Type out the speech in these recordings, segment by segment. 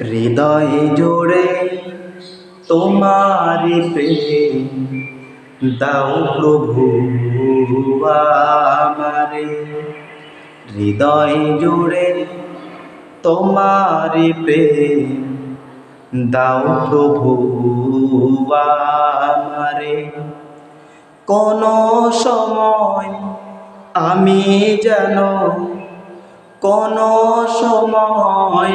হৃদয়ে জোড়ে তোমার দাও প্রভু আমারে। হৃদয় জুড়ে তোমার দাও প্রভু আমারে। কোন সময় আমি যেন কোন সময়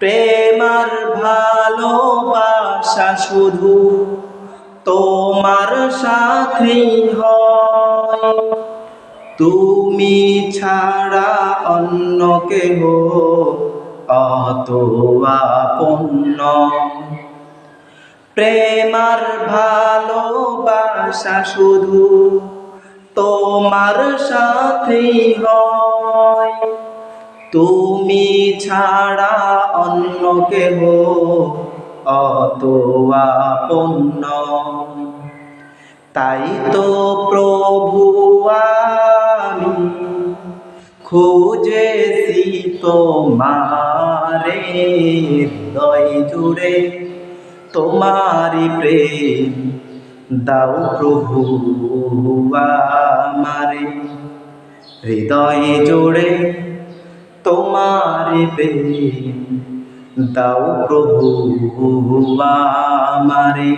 প্রেমার ভালোবাসা শুধু তোমার সাথেই হয়। তুমি ছাড়া অন্য কেহ অত আপন্ন প্রেমার ভালোবাসা শুধু তোমার সাথেই হয়। তুমি ছাড়া অন্য কেহ অত আপন্ন তাই তো প্রভু আমি খুঁজেছি তোমারে হৃদয় জুড়ে। তোমারি প্রেম দাও প্রভু আমারে। হৃদয় জুড়ে তোমারি প্রেম দাও প্রভু আমারে।